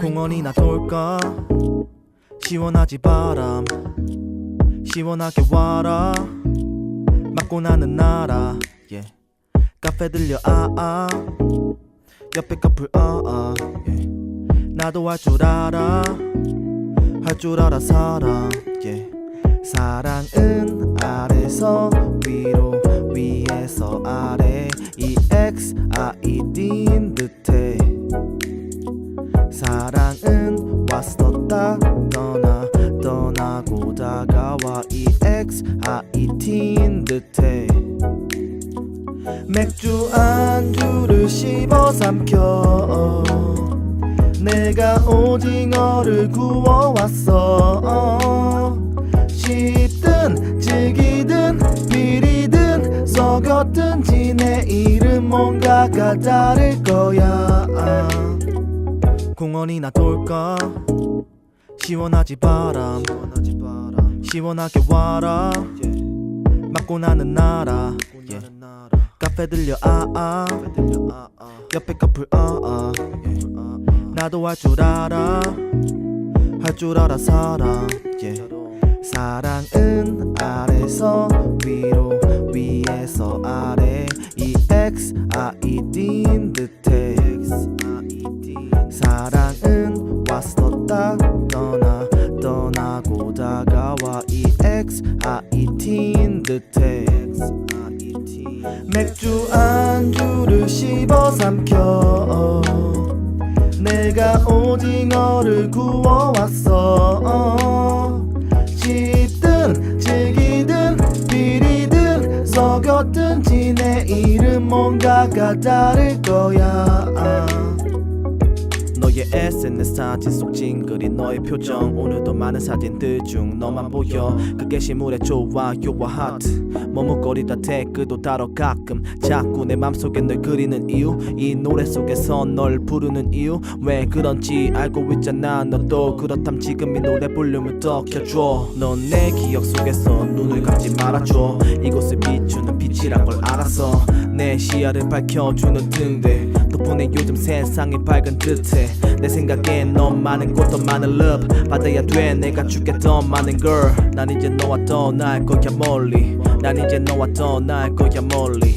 공원이나 돌까? 시원하지 바람. 시원하게 와라. 맞고 나는 나라. yeah. 카페 들려 아아. 옆에 커플 아아. yeah. 나도 할 줄 알아. 할 줄 알아 사랑. yeah. 사랑은 아래서 위로 위에서 아래. EX ID인 듯해 사랑은 왔었다. 떠나 떠나고 다가와. EX IT인 듯해. 맥주 안주를 씹어 삼켜. 내가 오징어를 구워왔어. 씹든 질기든 비리든 썩었든 지 내일은 뭔가가 다를 거야 공원이 나 돌까? 시원하지 바람. 시원하게 와라. 맞고 나는 나라. yeah. 카페 들려 아아. 옆에 커플 아아. yeah. 나도 할 줄 알아. 할 줄 알아 사랑. 사랑은 아래서 위로 위에서 아래. EX ID인 듯해 사랑은 왔었다. 떠나 떠나고 다가와. EX IT인 듯해. 맥주 안주를 씹어 삼켜. 내가 오징어를 구워 왔어. 씹든 질기든 비리든 썩었든 지 내일은 뭔가가 다를 거야 SNS 사진 속 찡그린 너의 표정. 오늘도 많은 사진들 중 너만 보여. 그 게 시물의 좋아요와 하트. 머뭇거리다 댓글도 달어 가끔. 자꾸 내 맘속에 널 그리는 이유. 이 노래 속에서 널 부르는 이유. 왜 그런지 알고 있잖아. 너도 그렇담 지금 이 노래 볼륨을 더 켜줘. 넌 내 기억 속에서 눈을 감지 말아줘. 이곳을 비추는 빛이란 걸 알았어 내 시야를 밝혀주는 등대. 덕분에 요즘 세상이 밝은 듯해. 내 생각엔 넌 많은 곳더 많은 love 받아야 돼. 내가 더 많은 girl 난 이제 너와 떠날 거야 멀리. 난 이제 너와 떠날 거야 멀리